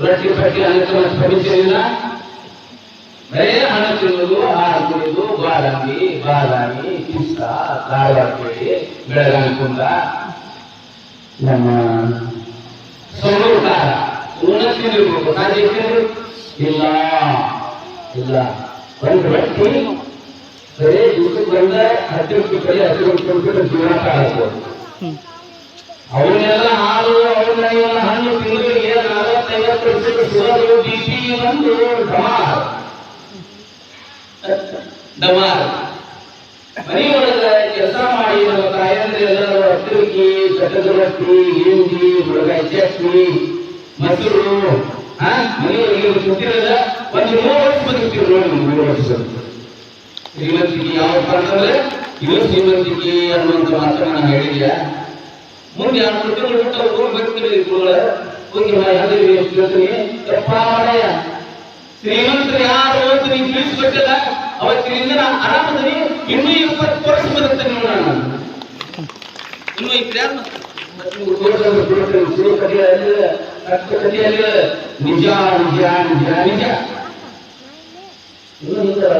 ರೊಟ್ಟಿ ಪಟ್ಟಿ ಅನ್ನಕ್ಕೆ ಪರಿಚಯ ಬರೇ ಹಣ ತಿನ್ನುವುದು ಹಾಲು ಕುಡಿದು ಬಾದಾಮಿ ಬಾದಾಮಿ ಪಿಸ್ತ ಧಾರವಾಡ ಬೆಳಗಾವಿ ಕುಂದ. ನಮ್ಮ ಸೌರವ್ ಖಾರ ಇವನ್ನ ತಿಂದಿರ್ಬೇಕು ನಾನು ಇಲ್ಲ ಇಲ್ಲ. ಒಂದು ರೊಟ್ಟಿ ಬರೇ ದಿವಸಕ್ಕೆ ಬಂದ ಹತ್ತು ರೂಪಾಯಿ ಹತ್ತು ರೂಪಾಯಿ ಜೀವನ ಕಾಣಬಹುದು ಅವನ್ನೆಲ್ಲ ಹಾಲು ಅವನ್ನೆಲ್ಲ ಹಣ್ಣು ಶುಗರು ಬಿ ಪಿ ಬಂದು ಡಮಾರ್ ಡಮಾರ್ ಮನೆಯೊಳಗ ಕೆಲಸ ಮಾಡಿ ನಮ್ಮ ತಾಯಂದ್ರೆ ಎಲ್ಲರೂ ಅಕ್ಕಿ ಕಟ್ಟದ ರೊಟ್ಟಿ ಹಿಂಡಿ ಹುಡುಗಾಯಿ ಚಟ್ನಿ, ಮೊಸರು ಮನೆಯೊಳಗೆ ಒಂದು ಮೂರು ವರ್ಷ ನೋಡಿ ಮೂರು ವರ್ಷ ಶ್ರೀಮಂತಿಗೆ ಯಾವ ಅಂತಂದ್ರೆ ಇವರು ಶ್ರೀಮಂತಿಗೆ ಅನ್ನುವಂಥ ಮಾತನ್ನ ನಾನು ಹೇಳಿದ್ಯಾ? ಮುಂದೆ ಆ ಹೋಗಿ ಬರ್ತೀರಿ ಗುರುಗಳ ಹೋಗಿ ಯಾವ್ದು ಹೇಳ್ತೀನಿ ಯಪ್ಪ ಮಾರಾಯ ಶ್ರೀಮಂತರು ಯಾರು ಅಂತ ನೀವು ತಿಳಿಸ್ಬೇಕಲ್ಲ ಅವತ್ತಿನಿಂದ ನಾನು ಆರಾಮದಲ್ಲಿ ಇನ್ನೂ ಇಪ್ಪತ್ತು ವರ್ಷ ಬರುತ್ತೆ ನೋಡೋಣ ನಾನು ಇನ್ನೂ ಇದ್ರೆ ಯಾರು ಮತ್ತೆ ನೀವು ತೋರ್ಸೋದು ಬಿಡ್ತೀನಿ, ಸುಳ್ಳು ಕದಿಯಲ್ಲ, ರಕ್ತ ಕದಿಯಲ್ಲ, ನಿಜ ನಿಜ ನಿಜ ನಿಜ ಇನ್ನೂ ನಿಂತಲ್ಲ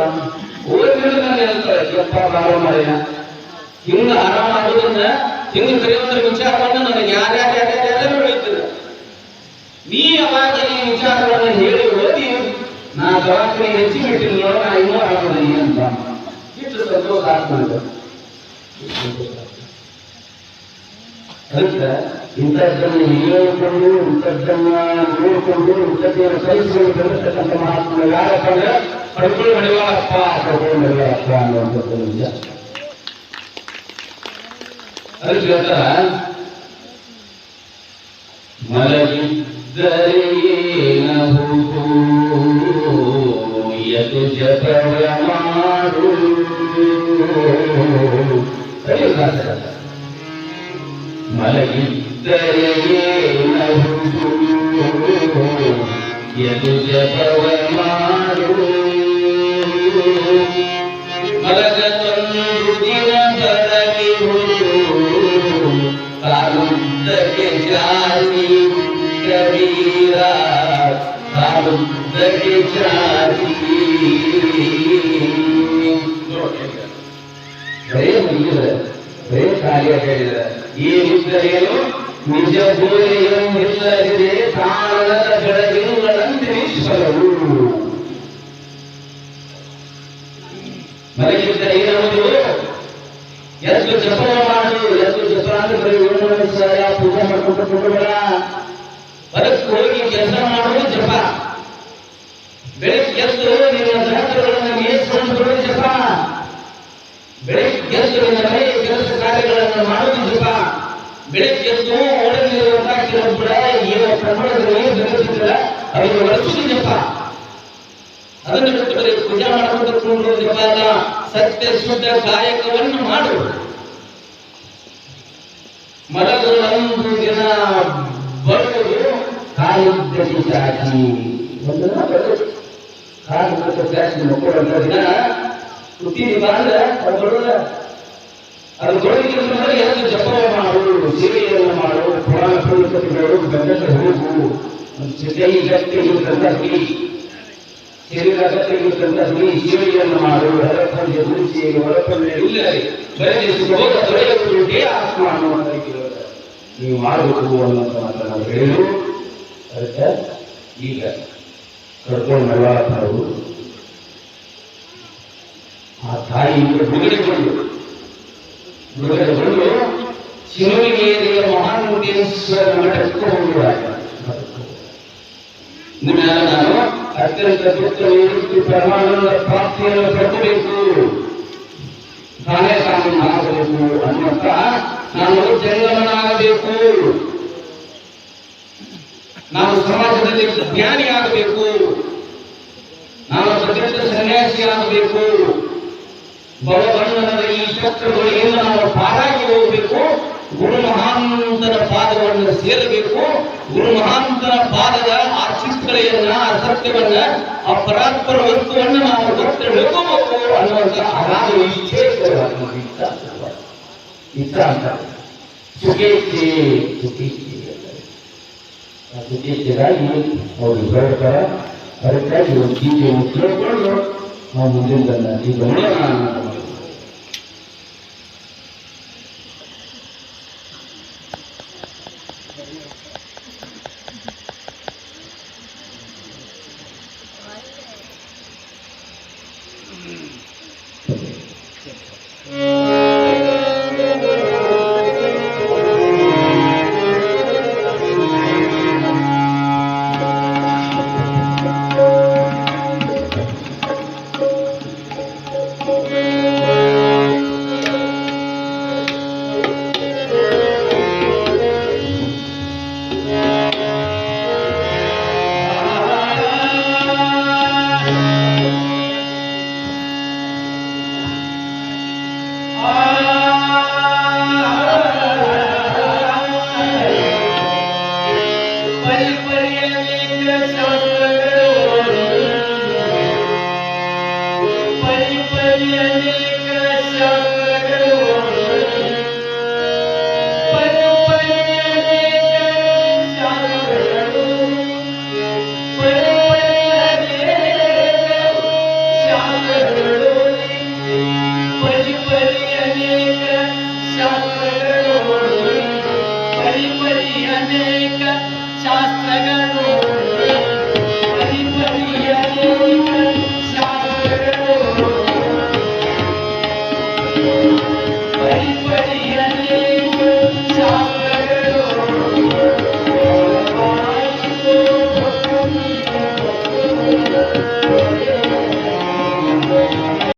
ಓದಿದ್ರೆ ನಾನು ಹೇಳ್ತಾರೆ ಯಪ್ಪ ಬಾಳ ಮಾರಾಯ ಹಿಂಗ ಆರಾಮ ಆಗೋದನ್ನ ಹಿಂಗ ಕರೆಯುವಂತ ವಿಚಾರವನ್ನ ನನಗೆ ಯಾರ್ಯಾರು ಯಾರ್ಯಾರು ಯಾರ್ಯಾರು ಹೇಳಿದ್ರು ನೀ ಅವಾಗ ಈ ವಿಚಾರಗಳನ್ನು ಹೇಳಿ ಓದಿ ನಾ ದವಾಖಾನೆ ಹೆಚ್ಚಿ ಬಿಟ್ಟಿಲ್ಲ ನಾ ಇನ್ನೂ ಆರಾಮದೀನಿ ಅಂತ. ಇಷ್ಟು ಸಂತೋಷ ಆಗ್ತದೆ ಅದಕ್ಕೆ ಇಂಥದ್ದನ್ನು ಹೇಳಿಕೊಂಡು, ಇಂಥದ್ದನ್ನ ನೋಡಿಕೊಂಡು ಇಂಥದ್ದನ್ನು ಕಲಿಸಿಕೊಂಡು ಬೆಳೆಸ್ತಕ್ಕಂಥ ಮಹಾತ್ಮ ಯಾರಪ್ಪ ಅಂದ್ರೆ ಪಡ್ಕೊಳ್ಳಿ ಮಡಿವಾಳಪ್ಪ ಪಡ್ಕೊಳ್ಳಿ ಮಡಿವಾಳಪ್ಪ ಅನ್ನುವಂಥದ್ದು ನಿಜ. ಅದಕ್ಕೆ ಹೇಳ್ತಾರ ذرينه يتجت ومعه మలగిద్దరేనహు యదుజపవమారు ಕಾಲುದ್ದಕ್ಕೆ ಜಾತಿ ಬರೇ ಮಲಗಿದ್ರೆ ಬರೇ ಕಾರ್ಯ ಹೇಳಿದ್ರೆ ಏನಿದ್ದರೇನು ನಿಜ ಬೋಧೆಯನ್ನು ಇಲ್ಲದಿದೆ ಕಾಣದ ಬೆಳಗಿರುಗಳಂತೆ ನಿಶ್ಚಲವು ಮಲಗಿದ್ದರೆ ಏನಾಗುವುದು ಎದ್ದು ಜಪ ಮಾಡು ಎದ್ದು ಜಪ ಅಂದ್ರೆ ಬರೀ ಏನು ಮನುಷ್ಯ ಪೂಜೆ ಮಾಡ್ಕೊಂಡು ಕುಟುಂಬಗಳ ಹೊರಕ್ಕೆ ಹೋಗಿ ಕೆಲಸ ಮಾಡುವುದು ಜಪ ಎದ್ದು ನಿಮ್ಮ ಸಹಚರಗಳನ್ನು ಮೇಯಿಸಿಕೊಂಡು ಬೆಳಿಗ್ಗೆ ಕೆಲಸ ಕಾರ್ಯಗಳನ್ನು ಮಾಡುವುದು ಜಪ ಬೆಳಿಗ್ಗೆ ಎದ್ದು ಒಳಗಿರುವಂತಹ ಕೆಲವೊಬ್ಬರ ಏನು ಪ್ರಮಾಣದಲ್ಲಿ ಏನು ಬೆಳೆದಿಲ್ಲ ಅವರಿಗೆ ಬಳಸುವುದು ಜಪ ಅದನ್ನು ಬಿಟ್ಟು ಬರೀ ಪೂಜೆ ಮಾಡ್ಕೊಂಡು ಸತ್ಯ ಶುದ್ಧ ಕಾಯಕವನ್ನು ಮಾಡು ಮಲಗುವಂದು ದಿನ ಬರುವುದು ಬರುವುದು ಚಾಚಿ ಮಕ್ಕಳು ಅಂದ್ರೆ ಅದು ಬರುವುದ ಅದು ಬರೋದಕ್ಕಿಂತ ಎರಡು ಜಪವ ಮಾಡು ಸೇವೆಯನ್ನು ಮಾಡು ಪುರಾಣ ಪುಸ್ತಕಗಳು ಗಂಡಕ್ಕೆ ಹೋಗು. ಕೈ ಗಟ್ಟಿ ಗಂಧಿ ಶರೀರ ಅಗತ್ಯವಿರುತ್ತಂತ ನೀ ಸೇವೆಯನ್ನು ದೊರೆಯುವುದೇ ಆತ್ಮ ನೀವು ಮಾಡಬೇಕು ಅನ್ನುವಂಥ ಮಾತನ್ನು ಹೇಳಿದ್ರು ಅದಕ್ಕೆ ಈಗ ಕರ್ಕೊಂಡು ಮರಳಾತರು ಆ ತಾಯಿಯಿಂದ ಬಿಡುಗಡೆಗೊಂಡು. ಬಿಡುಗಡೆಗೊಂಡು ಶಿವಲಿಂಗೇರಿಯ ಮಹಾಮುಖೇಶ್ವರ ಮಠಕ್ಕೆ ಹೋಗುವಾಗ. ನಿಮ್ಮೆಲ್ಲ ನಾನು ಅತ್ಯಂತ ದುಃಖ ನಿವೃತ್ತಿ ಪರಮಾನಂದ ಪ್ರಾಪ್ತಿಯನ್ನು ಪಡೆಯಬೇಕು. ತಾನೇ ತಾನು ಮಾಡಬೇಕು ಅನ್ನುವಂತ ನಾನು ಜಂಗಮನಾಗಬೇಕು ನಾನು ಸಮಾಜದಲ್ಲಿ ಜ್ಞಾನಿ ಆಗಬೇಕು ನಾನು ಪ್ರತಿಷ್ಠ ಸನ್ಯಾಸಿ ಆಗಬೇಕು ಭವಬಂಧನದ ಈ ಶತ್ರುಗಳಿಂದ ನಾವು ಪಾರಾಗಿ ಹೋಗಬೇಕು. ಗುರು ಮಹಾಂತನ ಪಾದವನ್ನು ಸೇರಬೇಕು ಗುರು ಮಹಾಂತನ ಪಾದದ ಆ ಚಿತ್ರೆಯನ್ನ ಆ ಸತ್ಯವನ್ನ, ಆ ಪರಾತ್ಪರ ವಸ್ತುವನ್ನು ನಾವು ಗೊತ್ತು ತಿಳ್ಕೋಬೇಕು ಅನ್ನುವಂತ ಅಗಾಧ ಇಚ್ಛೆ ಅಂತ. ಅಂತ ಸುಖೇಚ್ಛೆ ಸುಖೇಚ್ಛೆ ಉದ್ದೇಶಕ್ಕಾಗಿ ಅವರು ಹೊರಡ್ತಾರ ಅದಕ್ಕಾಗಿ ಒಂದು ಗೀತೆಯನ್ನು ಕೇಳಿಕೊಂಡು ನಾವು ಮುಂದಿನ ಈಗ Thank you. Anywhere you